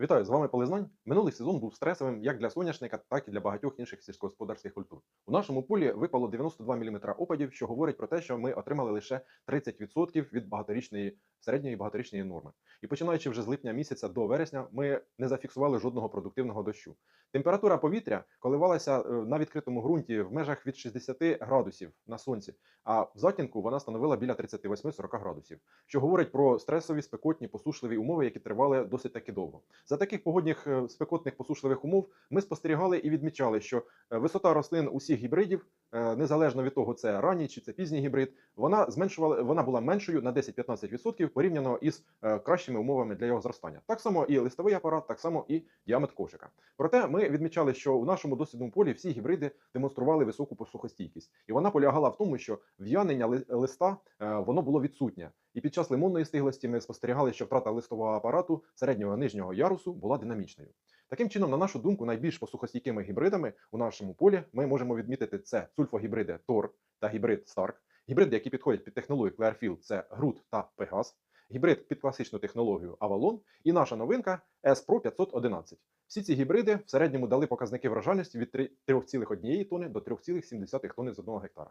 Вітаю, з вами Полизнань. Минулий сезон був стресовим як для соняшника, так і для багатьох інших сільськогосподарських культур. У нашому полі випало 92 мм опадів, що говорить про те, що ми отримали лише 30% від багаторічної середньої багаторічної норми. І починаючи вже з липня місяця до вересня, ми не зафіксували жодного продуктивного дощу. Температура повітря коливалася е, на відкритому ґрунті в межах від 60 градусів на сонці, а в затінку вона становила біля 38-40 градусів, що говорить про стресові, спекотні, посушливі умови, які тривали досить таки довго. За таких погодних е, спекотних посушливих умов ми спостерігали і відмічали, що е, висота рослин усіх гібридів, незалежно від того, це ранній чи це пізній гібрид, вона зменшувала, вона була меншою на 10-15% порівняно із е, кращими умовами для його зростання. Так само і листовий апарат, так само і діаметр кошика. Проте ми відмічали, що у нашому дослідному полі всі гібриди демонстрували високу посухостійкість, і вона полягала в тому, що в'янення листа е, воно було відсутнє. І під час лимонної стиглості ми спостерігали, що втрата листового апарату середнього нижнього ярусу була динамічною. Таким чином, на нашу думку, найбільш посухостійкими гібридами у нашому полі ми можемо відмітити це сульфогібриди Тор та гібрид Старк, гібриди, які підходять під технологію Clearfield, це Грут та Пегас, гібрид під класичну технологію Avalon і наша новинка S Pro 511. Всі ці гібриди в середньому дали показники врожайності від 3,1 тонни до 3,7 тонни з одного гектара.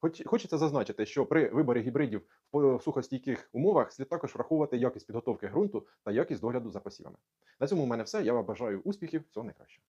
Хоч хочеться зазначити, що при виборі гібридів в сухостійких умовах слід також враховувати якість підготовки ґрунту та якість догляду за посівами. На цьому в мене все. Я вам бажаю успіхів, всього найкращого.